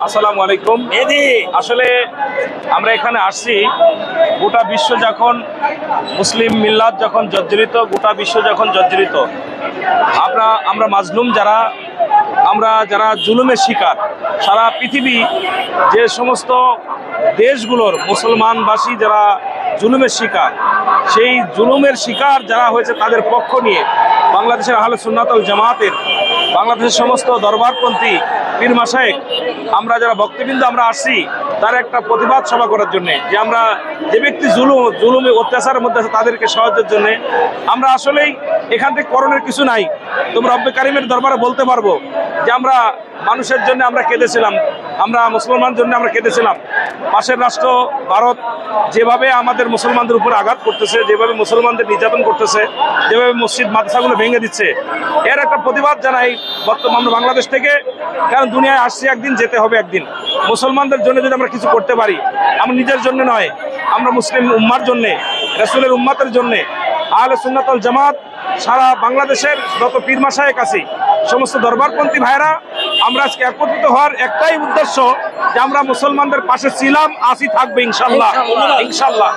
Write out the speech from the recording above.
আসসালামু আলাইকুম। এদি আসলে আমরা এখানে আসছি গোটা বিশ্ব যখন মুসলিম মিল্লাত যখন জর্জরিত গোটা বিশ্ব যখন জর্জরিত আমরা আমরা মাজলুম যারা আমরা যারা জুলুমের শিকার সারা পৃথিবী যে সমস্ত দেশগুলোর মুসলমানবাসী যারা জুলুমের শিকার। সেই জুলুমের শিকার যারা হয়েছে তাদের পক্ষ নিয়ে বাংলাদেশের আহলে সুন্নাতল জামাতের বাংলাদেশের সমস্ত দরবারপন্থী পীর মাসায়েক আমরা যারা ভক্তবৃন্দ আমরা আসছি, তার একটা প্রতিবাদ সভা করার জন্য যে আমরা যে ব্যক্তি জুলুম, জুলুমে অত্যাচারের মধ্যে আছে তাদেরকে সাহায্যের জন্য, আমরা আসলেই এখান থেকে করণের কিছু নাই। তোমরা রব্বে কারিমের দরবারে বলতে পারব যে আমরা মানুষের জন্য আমরা কেঁদেছিলাম, আমরা মুসলমান জন্য আমরা কেঁদেছিলাম। পাশের রাষ্ট্র ভারত যেভাবে আমাদের মুসলমানদের উপর আঘাত করতেছে, যেভাবে মুসলমানদের নির্যাতন করতেছে, যেভাবে মসজিদ, মাদ্রাসাগুলো ভেঙে দিচ্ছে, এর একটা প্রতিবাদ জানাই বর্তমান আমরা বাংলাদেশ থেকে, কারণ দুনিয়ায় আসছি একদিন, যেতে হবে একদিন। মুসলমানদের জন্য যদি আমরা কিছু করতে পারি, আমরা নিজের জন্য নয়, আমরা মুসলিম উম্মার জন্যে, রসুলের উম্মাতের জন্যে, আহলে সুন্নাতল জামাত সারা বাংলাদেশের গত পীর মাসায় আছি। সমস্ত দরবারপন্থী ভাইরা আমরা আজকে একত্রিত হওয়ার একটাই উদ্দেশ্য যে আমরা মুসলমানদের পাশে ছিলাম আসি থাকবে ইনশাল্লাহ। ইনশাল্লাহ।